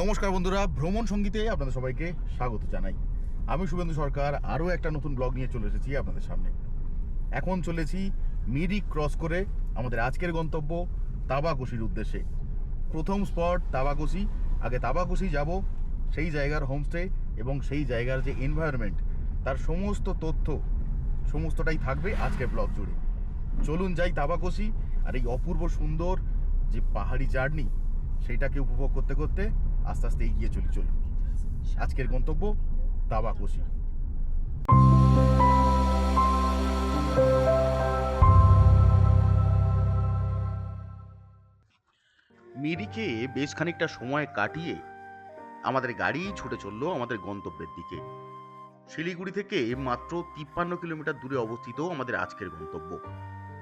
নমস্কার বন্ধুরা, ভ্রমণ সঙ্গীতে আপনাদের সবাইকে স্বাগত জানাই। আমি শুভেন্দু সরকার, আরও একটা নতুন ব্লগ নিয়ে চলে এসেছি আপনাদের সামনে। এখন চলেছি মিরিক ক্রস করে আমাদের আজকের গন্তব্য তাবাকুশির উদ্দেশ্যে। প্রথম স্পট তাবাকুশি, আগে তাবাকুশি যাব, সেই জায়গার হোমস্টে এবং সেই জায়গার যে এনভায়রনমেন্ট তার সমস্ত তথ্য, সমস্তটাই থাকবে আজকের ব্লগ জুড়ে। চলুন যাই তাবাকুশি আর এই অপূর্ব সুন্দর যে পাহাড়ি জার্নি, সেইটাকে উপভোগ করতে করতে আস্তে আস্তে এগিয়ে চলি চলুন আজকের গন্তব্য তাবাকুশি মিরিকে বেশ খানিকটা সময় কাটিয়ে আমাদের গাড়ি ছুটে চলল আমাদের গন্তব্যের দিকে। শিলিগুড়ি থেকে মাত্র তিপ্পান্ন কিলোমিটার দূরে অবস্থিত আমাদের আজকের গন্তব্য।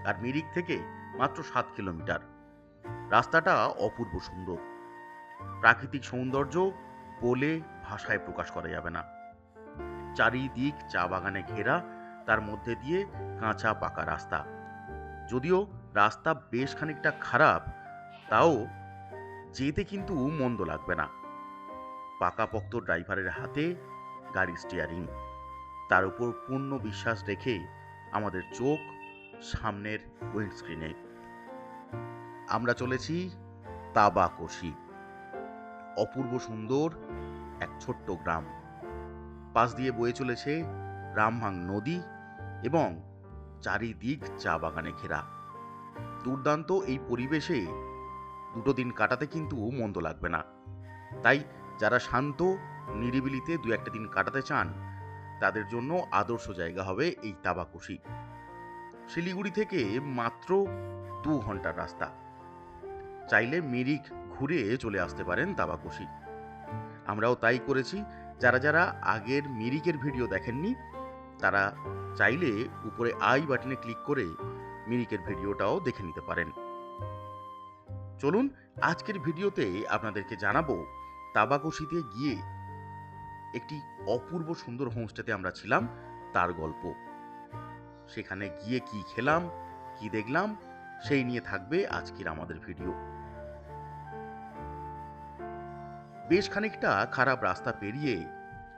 আর মিরিক থেকে মাত্র সাত কিলোমিটার। রাস্তাটা অপূর্ব সুন্দর। প্রাকৃতিক সৌন্দর্য বলে ভাষায় প্রকাশ করা যাবে না। চারিদিক চা বাগানে ঘেরা, তার মধ্যে দিয়ে কাঁচা পাকা রাস্তা। যদিও রাস্তা বেশ খানিকটা খারাপ, তাও যেতে কিন্তু মন্দ লাগবে না। পাকাপোক্ত ড্রাইভারের হাতে গাড়ি স্টিয়ারিং তার উপর পূর্ণ বিশ্বাস রেখে আমাদের চোখ সামনের উইন্ডস্ক্রিনে আমরা চলেছি তাবাকশি। অপূর্ব সুন্দর এক ছোট্ট গ্রাম। পাশ দিয়ে বয়ে চলেছে রামভাং নদী এবং চারিদিক চা বাগানে ঘেরা। দুর্দান্ত এই পরিবেশে দুটো দিন কাটাতে কিন্তু মন্দ লাগবে না। তাই যারা শান্ত, নিরিবিলিতে দু একটা দিন কাটাতে চান, তাদের জন্য আদর্শ জায়গা হবে এই তাবাকুশি। শিলিগুড়ি থেকে মাত্র দু ঘণ্টার রাস্তা। চাইলে মিরিক ঘুরে চলে আসতে পারেন তাবাকুশি। আমরাও তাই করেছি। যারা যারা আগের মিরিকের ভিডিও দেখেননি, তারা চাইলে উপরে আই বাটনে ক্লিক করে মিরিকের ভিডিওটাও দেখে নিতে পারেন। চলুন, আজকের ভিডিওতে আপনাদেরকে জানাব, তাবাকুশিতে গিয়ে একটি অপূর্ব সুন্দর হোমস্টেতে আমরা ছিলাম, তার গল্প। সেখানে গিয়ে কি খেলাম, কি দেখলাম, সেই নিয়ে থাকবে আজকের আমাদের ভিডিও। বেশ খানিকটা খারাপ রাস্তা পেরিয়ে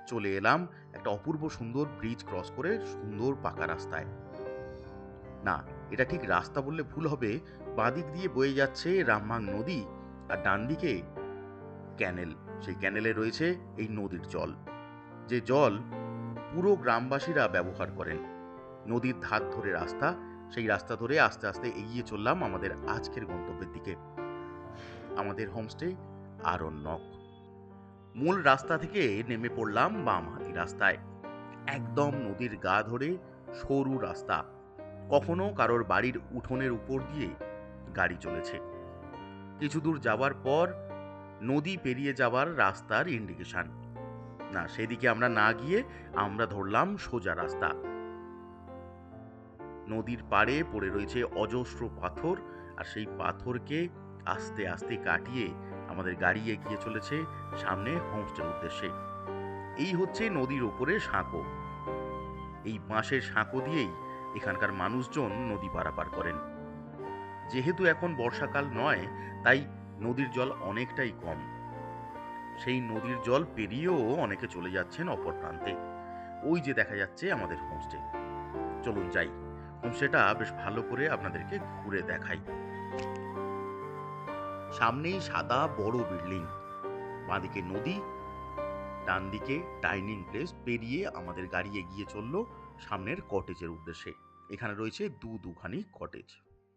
চলে এলাম একটা অপূর্ব সুন্দর ব্রিজ ক্রস করে সুন্দর পাকা রাস্তায়। না, এটা ঠিক রাস্তা বললে ভুল হবে। বাঁদিক দিয়ে বয়ে যাচ্ছে রামভাং নদী আর ডান দিকে ক্যানেল। সেই ক্যানেলে রয়েছে এই নদীর জল। যে জল পুরো গ্রামবাসীরা ব্যবহার করেন। নদীর ধার ধরে রাস্তা, সেই রাস্তা ধরে আস্তে আস্তে এগিয়ে চললাম আমাদের আজকের গন্তব্যের দিকে। আমাদের হোমস্টে আরণ্যক। মূল রাস্তা থেকে নেমে পড়লাম বাম হাতি রাস্তায়। একদম নদীর গা ধরে সরু রাস্তা। কখনো কারোর বাড়ির উঠোনের উপর দিয়ে গাড়ি চলেছে। কিছু দূর যাওয়ার পর নদী পেরিয়ে যাওয়ার রাস্তার ইন্ডিকেশন না, সেদিকে আমরা না গিয়ে আমরা ধরলাম সোজা রাস্তা। নদীর পাড়ে পড়ে রয়েছে অজস্র পাথর আর সেই পাথরকে আস্তে আস্তে কাটিয়ে আমাদের গাড়ি এগিয়ে চলেছে সামনে হোমস্টের উদ্দেশ্যে। এই হচ্ছে নদীর ওপরে সাঁকো। এই বাঁশের সাঁকো দিয়েই এখানকার মানুষজন নদী পারাপার করেন। যেহেতু এখন বর্ষাকাল নয়, তাই নদীর জল অনেকটাই কম। সেই নদীর জল পেরিয়েও অনেকে চলে যাচ্ছেন অপর প্রান্তে। ওই যে দেখা যাচ্ছে আমাদের হোমস্টে। চলুন যাই। হোমস্টেটা বেশ ভালো করে আপনাদেরকে ঘুরে দেখাই। সামনেই সাদা বড় বিল্ডিং। বাঁদিকে নদী ডান দিকে ডাইনিং প্লেস পেরিয়ে আমাদের গাড়ি এগিয়ে চলল সামনের কটেজের উদ্দেশ্যে। এখানে রয়েছে দু দুখানি কটেজ।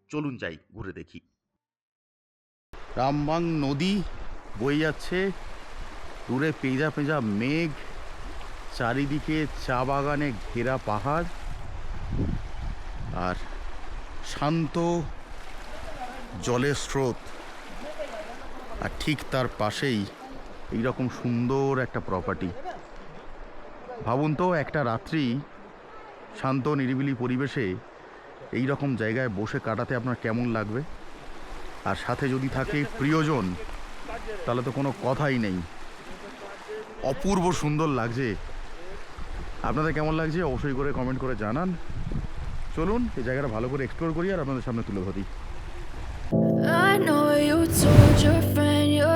চলুন যাই, ঘুরে দেখি। রামবাং নদী বয়ে যাচ্ছে। দূরে পেঁজা পেঁজা মেঘ। চারিদিকে চা বাগানে ঘেরা পাহাড়। আর শান্ত জলের স্রোত। আর ঠিক তার পাশেই এইরকম সুন্দর একটা প্রপার্টি ভাবুন তো, একটা রাত্রি শান্ত, নিরিবিলি পরিবেশে এই রকম জায়গায় বসে কাটাতে আপনার কেমন লাগবে? আর সাথে যদি থাকে প্রিয়জন, তাহলে তো কোনো কথাই নেই। অপূর্ব সুন্দর লাগছে। আপনাদের কেমন লাগছে অবশ্যই করে কমেন্ট করে জানান। চলুন, এই জায়গাটা ভালো করে এক্সপ্লোর করি আর আপনাদের সামনে তুলে ধরি। I know you told your friend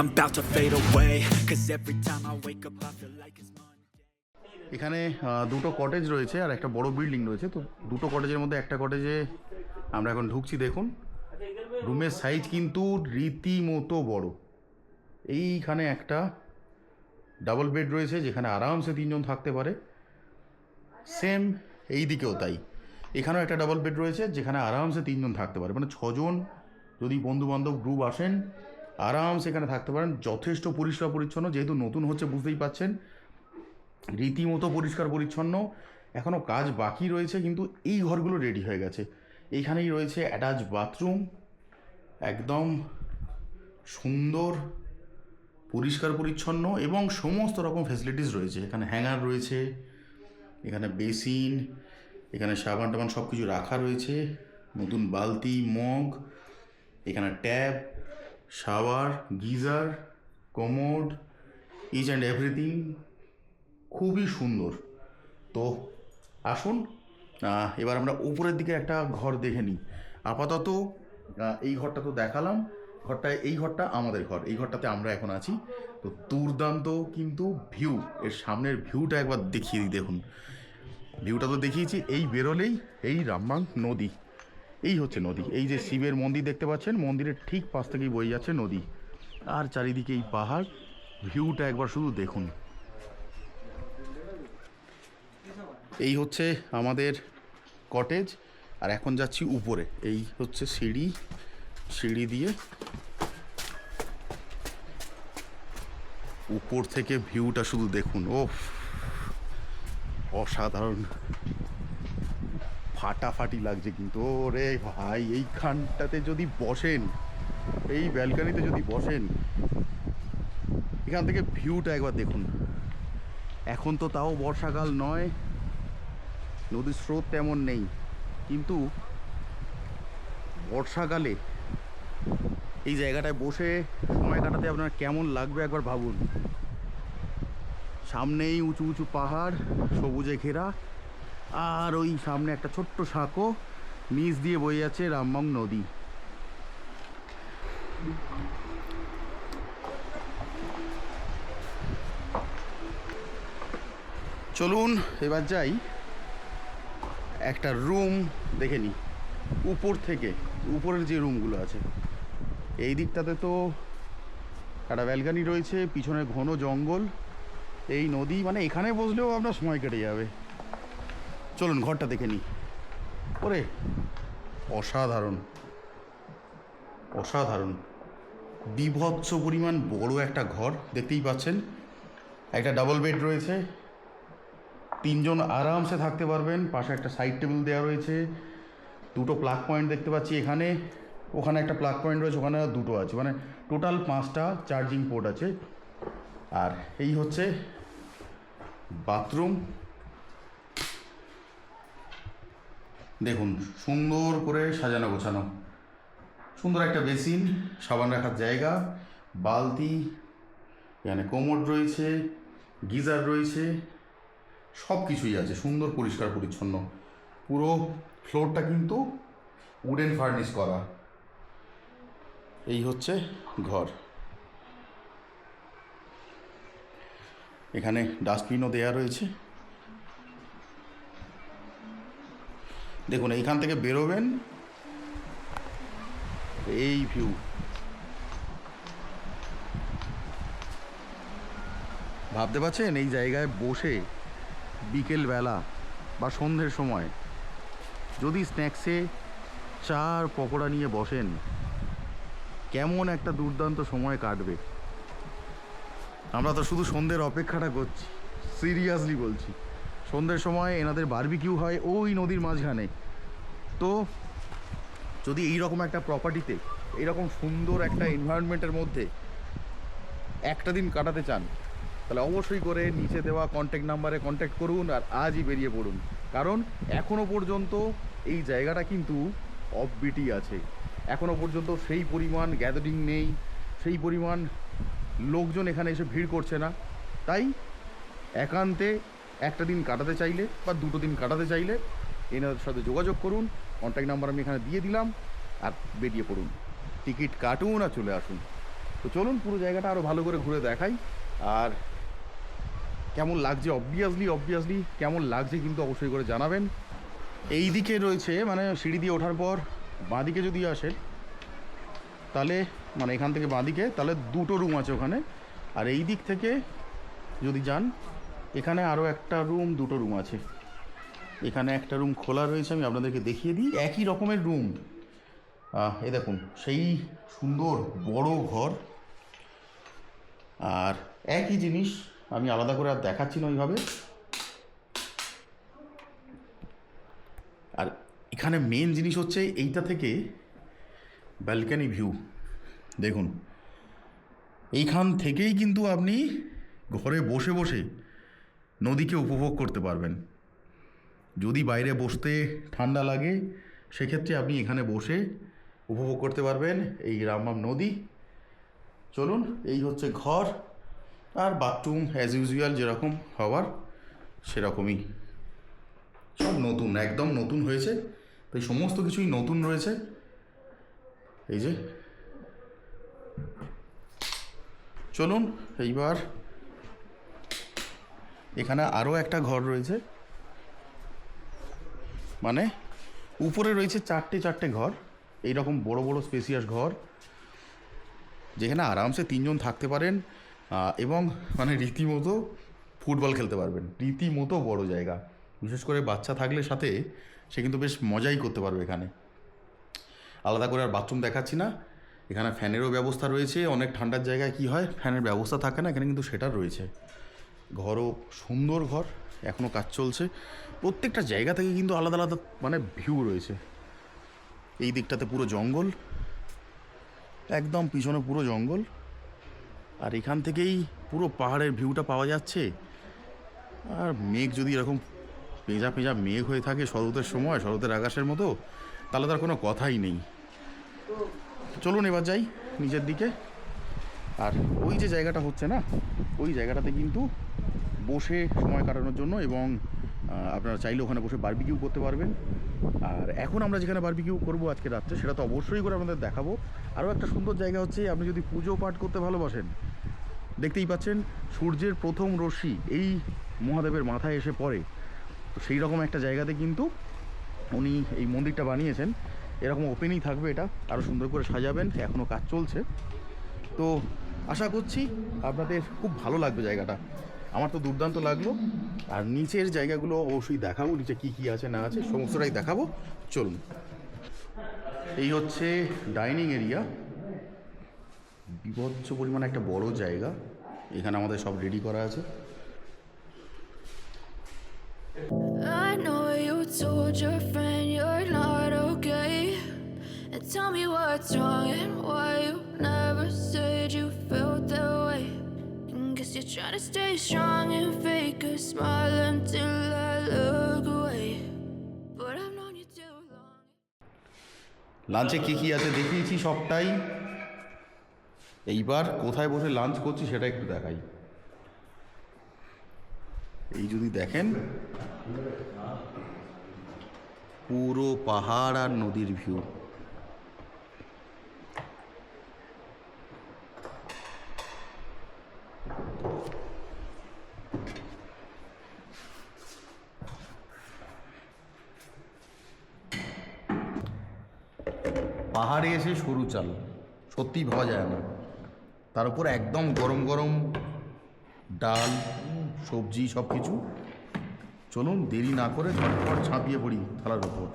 I'm about to fade away. Cause every time I wake up, I feel like it's. এখানে দুটো কটেজ রয়েছে আর একটা বড় বিল্ডিং রয়েছে। তো দুটো কটেজের মধ্যে একটা কটেজে আমরা এখন ঢুকছি দেখুন। রুমের সাইজ কিন্তু রীতিমতো বড়। এইখানে একটা ডাবল বেড রয়েছে যেখানে আরামসে তিনজন থাকতে পারে। সেম এই দিকেও তাই। এখানেও একটা ডাবল বেড রয়েছে যেখানে আরামসে তিনজন থাকতে পারে। মানে ছজন যদি বন্ধু বান্ধব গ্রুপ আসেন আরামসে এখানে থাকতে পারেন। যথেষ্ট পরিষ্কার পরিচ্ছন্ন, যেহেতু নতুন হচ্ছে, বুঝতেই পাচ্ছেন। রীতিমতো পরিষ্কার পরিচ্ছন্ন। এখনও কাজ বাকি রয়েছে, কিন্তু এই ঘরগুলো রেডি হয়ে গেছে। এইখানেই রয়েছে অ্যাটাচ বাথরুম একদম সুন্দর, পরিষ্কার পরিচ্ছন্ন এবং সমস্ত রকম ফেসিলিটিস রয়েছে। এখানে হ্যাঙ্গার রয়েছে, এখানে বেসিন এখানে সাবান টাবান সব কিছু রাখা রয়েছে। নতুন বালতি মগ এখানে tab shower geyser, commode each and everything খুবই সুন্দর। তো আসুন এবার আমরা উপরের দিকে একটা ঘর দেখে নিই। আপাতত এই ঘরটা তো দেখালাম। ঘরটা, এই ঘরটা আমাদের ঘর। এই ঘরটাতে আমরা এখন আছি। তো দুর্দান্ত কিন্তু ভিউ এর সামনের ভিউটা একবার দেখিয়ে দিই, দেখুন। ভিউটা তো দেখিয়েছি, এই বেরোলেই এই রামবাং নদী। এই হচ্ছে নদী। এই যে শিবের মন্দির দেখতে পাচ্ছেন, মন্দিরের ঠিক পাশ থেকেই বয়ে যাচ্ছে নদী। আর চারিদিকে এই পাহাড়, ভিউটা একবার শুধু দেখুন। এই হচ্ছে আমাদের কটেজ আর এখন যাচ্ছি উপরে। এই হচ্ছে সিঁড়ি সিঁড়ি দিয়ে উপর থেকে ভিউটা শুধু দেখুন। ও অসাধারণ। ফাটাফাটি লাগছে কিন্তু। ওরে ভাই, এইখানটাতে যদি বসেন, এই ব্যালকানিতে যদি বসেন, এখান থেকে ভিউটা একবার দেখুন। এখন তো তাও বর্ষাকাল নয়, নদীর স্রোত তেমন নেই, কিন্তু বর্ষাকালে এই জায়গাটায় বসে সময় কাটাতে আপনার কেমন লাগবে একবার ভাবুন। সামনেই উঁচু উঁচু পাহাড়, সবুজে ঘেরা আর ওই সামনে একটা ছোট্ট সাঁকো, নিচ দিয়ে বয়ে আছে রামবং নদী। চলুন, এবার যাই। একটা রুম দেখে নিই উপর থেকে, উপরের যে রুমগুলো আছে। এই দিকটাতে তো একটা ব্যালকানি রয়েছে, পিছনে ঘন জঙ্গল। এই নদী মানে এখানে বসলেও আপনার সময় কেটে যাবে। চলুন, ঘরটা দেখে নিই। ওরে, অসাধারণ। অসাধারণ। বিভৎস পরিমাণ বড় একটা ঘর, দেখতেই পাচ্ছেন। একটা ডাবল বেড রয়েছে। তিনজন আরামসে থাকতে পারবেন। পাশে একটা সাইড টেবিল দেওয়া রয়েছে। দুটো প্লাগ পয়েন্ট দেখতে পাচ্ছি এখানে। ওখানে একটা প্লাগ পয়েন্ট রয়েছে, ওখানে দুটো আছে। মানে টোটাল পাঁচটা চার্জিং পোর্ট আছে। আর এই হচ্ছে বাথরুম দেখুন, সুন্দর করে সাজানো গোছানো। সুন্দর একটা বেসিন, সাবান রাখার জায়গা, বালতি, এখানে কোমর রয়েছে, গিজার রয়েছে সব কিছুই আছে, সুন্দর, পরিষ্কার, পরিচ্ছন্ন। পুরো ফ্লোরটা কিন্তু উডেন ফার্নিশ করা। এই হচ্ছে ঘর। এখানে ডাস্টবিনও দেয়া রয়েছে। দেখুন, এইখান থেকে বেরোবেন। এই ভিউ ভাবতে পারছেন? এই জায়গায় বসে বিকেলবেলা বা সন্ধ্যের সময় যদি স্ন্যাক্সে চা আর পকোড়া নিয়ে বসেন, কেমন একটা দুর্দান্ত সময় কাটবে। আমরা তো শুধু সন্ধ্যের অপেক্ষাটা করছি সিরিয়াসলি বলছি। সন্ধ্যের সময় এনাদের বারবিকিউ হয় ওই নদীর মাঝখানে। তো যদি এই রকম একটা প্রপার্টিতে এইরকম সুন্দর একটা এনভায়রনমেন্টের মধ্যে একটা দিন কাটাতে চান, তাহলে অবশ্যই করে নিচে দেওয়া কন্ট্যাক্ট নাম্বারে কন্ট্যাক্ট করুন আর আজই বেরিয়ে পড়ুন। কারণ এখনও পর্যন্ত এই জায়গাটা কিন্তু অফবিটই আছে। এখনও পর্যন্ত সেই পরিমাণ গ্যাদারিং নেই, সেই পরিমাণ লোকজন এখানে এসে ভিড় করছে না। তাই একান্তে একটা দিন কাটাতে চাইলে বা দুটো দিন কাটাতে চাইলে এনাদের সাথে যোগাযোগ করুন। কন্ট্যাক্ট নাম্বার আমি এখানে দিয়ে দিলাম আর বেরিয়ে পড়ুন। টিকিট কাটুন আর চলে আসুন। তো চলুন, পুরো জায়গাটা আরও ভালো করে ঘুরে দেখাই। আর কেমন লাগছে? অবভিয়াসলি অবভিয়াসলি কেমন লাগছে কিন্তু অবশ্যই করে জানাবেন। এই দিকে রয়েছে মানে সিঁড়ি দিয়ে ওঠার পর বাঁদিকে যদি আসেন তাহলে মানে এখান থেকে বাঁদিকে, তাহলে দুটো রুম আছে ওখানে। আর এই দিক থেকে যদি যান এখানে আরও একটা রুম দুটো রুম আছে। এখানে একটা রুম খোলা রয়েছে, আমি আপনাদেরকে দেখিয়ে দিই। একই রকমের রুম এ দেখুন, সেই সুন্দর বড় ঘর। আর একই জিনিস আমি আলাদা করে আর দেখাচ্ছি না ওইভাবে। আর এখানে মেন জিনিস হচ্ছে এইটা থেকে ব্যালকানি ভিউ দেখুন, এইখান থেকেই কিন্তু আপনি ঘরে বসে বসে নদীকে উপভোগ করতে পারবেন। যদি বাইরে বসতে ঠান্ডা লাগে, সেক্ষেত্রে আপনি এখানে বসে উপভোগ করতে পারবেন এই রামবাম নদী। চলুন, এই হচ্ছে ঘর। আর বাথরুম অ্যাজ ইউজুয়াল যেরকম হওয়ার, সেরকমই। সব নতুন, একদম নতুন হয়েছে। তাই সমস্ত কিছুই নতুন রয়েছে। এই যে। চলুন, এইবার এখানে আরও একটা ঘর রয়েছে। মানে উপরে রয়েছে চারটে চারটে ঘর এই রকম বড় বড় স্পেসিয়াস ঘর, যেখানে আরামসে তিনজন থাকতে পারেন এবং মানে রীতিমতো ফুটবল খেলতে পারবেন। রীতিমতো বড় জায়গা। বিশেষ করে বাচ্চা থাকলে সাথে সে কিন্তু বেশ মজাই করতে পারবে এখানে। আলাদা করে আর বাথরুম দেখাচ্ছি না। এখানে ফ্যানেরও ব্যবস্থা রয়েছে। অনেক ঠান্ডার জায়গায় কি হয়? ফ্যানের ব্যবস্থা থাকে না, এখানে কিন্তু সেটা রয়েছে। ঘরও সুন্দর ঘর এখনও কাজ চলছে। প্রত্যেকটা জায়গা থেকে কিন্তু আলাদা আলাদা মানে ভিউ রয়েছে। এই দিকটাতে পুরো জঙ্গল, একদম পিছনে পুরো জঙ্গল। আর এখান থেকেই পুরো পাহাড়ের ভিউটা পাওয়া যাচ্ছে। আর মেঘ যদি এরকম পেঁজা পেঁজা মেঘ হয়ে থাকে শরতের সময়, শরতের আকাশের মতো, তাহলে তার কোনো কথাই নেই। চলুন এবার যাই, নিচের দিকে। আর ওই যে জায়গাটা হচ্ছে না, ওই জায়গাটাতে কিন্তু বসে সময় কাটানোর জন্য এবং আপনারা চাইলে ওখানে বসে বারবিকিউ করতে পারবেন। আর এখন আমরা যেখানে বারবিকিউ করব আজকে রাত্রে, সেটা তো অবশ্যই করে আপনাদের দেখাবো। আরও একটা সুন্দর জায়গা হচ্ছে, আপনি যদি পুজো পাঠ করতে ভালোবাসেন, দেখতেই পাচ্ছেন সূর্যের প্রথম রশ্মি এই মহাদেবের মাথায় এসে পড়ে। তো সেই রকম একটা জায়গাতে কিন্তু উনি এই মন্দিরটা বানিয়েছেন। এরকম ওপেনই থাকবে এটা, আরও সুন্দর করে সাজাবেন, এখনও কাজ চলছে। তো আশা করছি আপনাদের খুব ভালো লাগবে জায়গাটা। আমার তো দুর্দান্ত লাগল। আর নিচের জায়গাগুলো অবশ্যই দেখাবো, নিচে কী কী আছে না আছে, সমস্তটাই দেখাবো। চলুন। এই হচ্ছে ডাইনিং এরিয়া। বিভৎস পরিমাণে একটা বড় জায়গা। এখানে আমাদের সব রেডি করা আছে। Tell me what's wrong and why you never said you felt that way. Guess you're trying to stay strong and fake a smile until I look away. But I've known you too long. লাঞ্চে কী কী আছে দেখিয়েছি সবটাই এইবার কোথায় বসে lunch করছি সেটা একটু দেখাই এই যদি দেখেন পুরো পাহাড় আর নদীর ভিউ পাহাড়ে এসে সরু চাল। সত্যিই ভাবা যায় না। তার উপর একদম গরম গরম ডাল, সবজি সব কিছু চলুন দেরি না করে ঝটপট ছাপিয়ে পড়ি থালার উপর।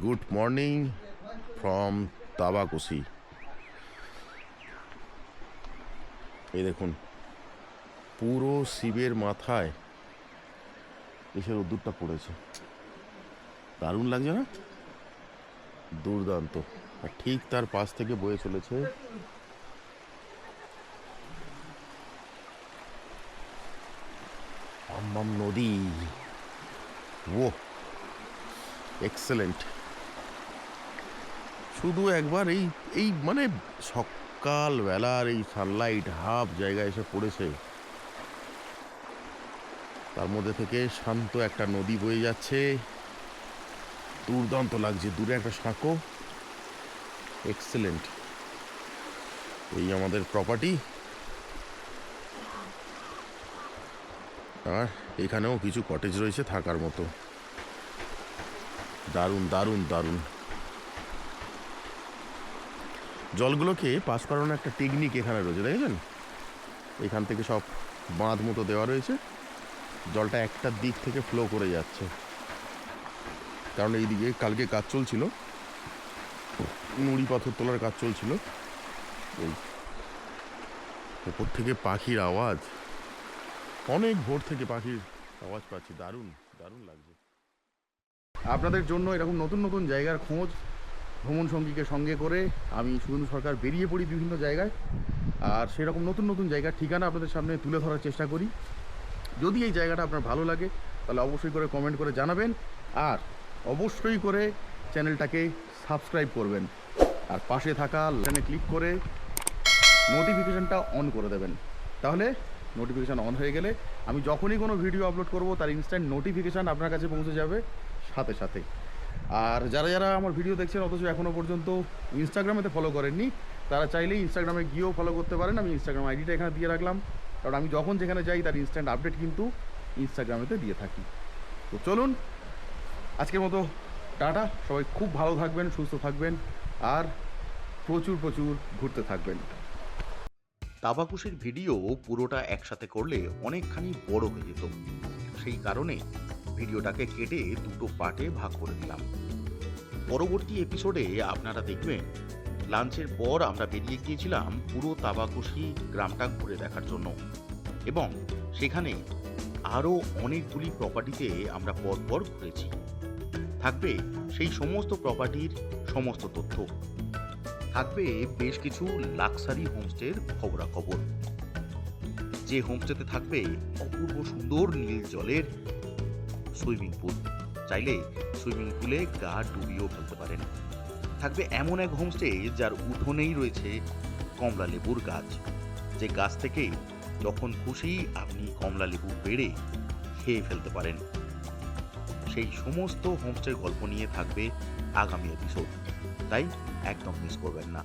গুড মর্নিং ফ্রম তাবাকুসি এই দেখুন, পুরো শিবের মাথায় এসে উদ্দুরটা পড়েছে। দারুণ লাগছে না? দুর্দান্ত। ঠিক তার পাশ থেকে বয়ে চলেছে আম্মাম নদী ও এক্সেলেন্ট শুধু একবার এই এই মানে সকালবেলার এই সানলাইট হাফ জায়গায় এসে পড়েছে। তার মধ্যে থেকে শান্ত একটা নদী বয়ে যাচ্ছে। দুর্দান্ত লাগছে, দূরে একটা সাঁকো। এক্সেলেন্ট এই আমাদের প্রপার্টি আর এখানেও কিছু কটেজ রয়েছে থাকার মতো। দারুণ দারুণ দারুণ। জলগুলোকে পাস করানোর একটা টেকনিক এখানে রয়েছে, দেখেছেন? এখান থেকে সব বাঁধ মতো দেওয়া রয়েছে। জলটা একটা দিক থেকে ফ্লো করে যাচ্ছে। কারণ এইদিকে কালকে কাজ চলছিল। নুড়ি পাথর তোলার কাজ চলছিল। ওপর থেকে পাখির আওয়াজ। অনেক ভোর থেকে পাখির আওয়াজ পাচ্ছি। দারুণ দারুণ লাগছে। আপনাদের জন্য এরকম নতুন নতুন জায়গার খোঁজ, ভ্রমণ সঙ্গীকে সঙ্গে করে আমি শুভেন্দু সরকার বেরিয়ে পড়ি বিভিন্ন জায়গায়। আর সেরকম নতুন নতুন জায়গার ঠিকানা আপনাদের সামনে তুলে ধরার চেষ্টা করি। যদি এই জায়গাটা আপনার ভালো লাগে, তাহলে অবশ্যই করে কমেন্ট করে জানাবেন। আর অবশ্যই করে চ্যানেলটাকে সাবস্ক্রাইব করবেন। আর পাশে থাকা লাইনে ক্লিক করে নোটিফিকেশানটা অন করে দেবেন। তাহলে নোটিফিকেশান অন হয়ে গেলে আমি যখনই কোনো ভিডিও আপলোড করব, তার ইনস্ট্যান্ট নোটিফিকেশান আপনার কাছে পৌঁছে যাবে সাথে সাথে। আর যারা যারা আমার ভিডিও দেখছেন, অথচ এখনও পর্যন্ত ইনস্টাগ্রামেতে ফলো করেননি, তারা চাইলেই ইনস্টাগ্রামে গিয়েও ফলো করতে পারেন। আমি ইনস্টাগ্রাম আইডিটা এখানে দিয়ে রাখলাম। কারণ আমি যখন যেখানে যাই, তার ইনস্ট্যান্ট আপডেট কিন্তু ইনস্টাগ্রামেতে দিয়ে থাকি। তো চলুন, আজকের মতো টাটা। সবাই খুব ভালো থাকবেন, সুস্থ থাকবেন, আর প্রচুর প্রচুর ঘুরতে থাকবেন। তাবাকুশের ভিডিও পুরোটা একসাথে করলে অনেকখানি বড় হয়ে যেত। সেই কারণে ভিডিওটাকে কেটে দুটো পার্টে ভাগ করে দিলাম। পরবর্তী এপিসোডে আপনারা দেখবেন, লাঞ্চের পর আমরা বেরিয়ে গিয়েছিলাম পুরো তাবাকুশি গ্রামটা ঘুরে দেখার জন্য। এবং সেখানে আরও অনেকগুলি প্রপার্টিতে আমরা পরপর ঘুরেছি। থাকবে সেই সমস্ত প্রপার্টির সমস্ত তথ্য। থাকবে বেশ কিছু লাক্সারি হোমস্টের খবরাখবর। যে হোমস্টেতে থাকবে অপূর্ব সুন্দর নীল জলের সুইমিং পুল চাইলে সুইমিং পুলে গা ডুবিয়েও ফেলতে পারেন। থাকবে এমন এক হোমস্টে যার উঠোনেই রয়েছে কমলা লেবুর গাছ। যে গাছ থেকে যখন খুশি আপনি কমলা লেবু পেড়ে খেয়ে ফেলতে পারেন। সেই সমস্ত হোমস্টের গল্প নিয়ে থাকবে আগামী এপিসোড তাই একদম মিস করবেন না।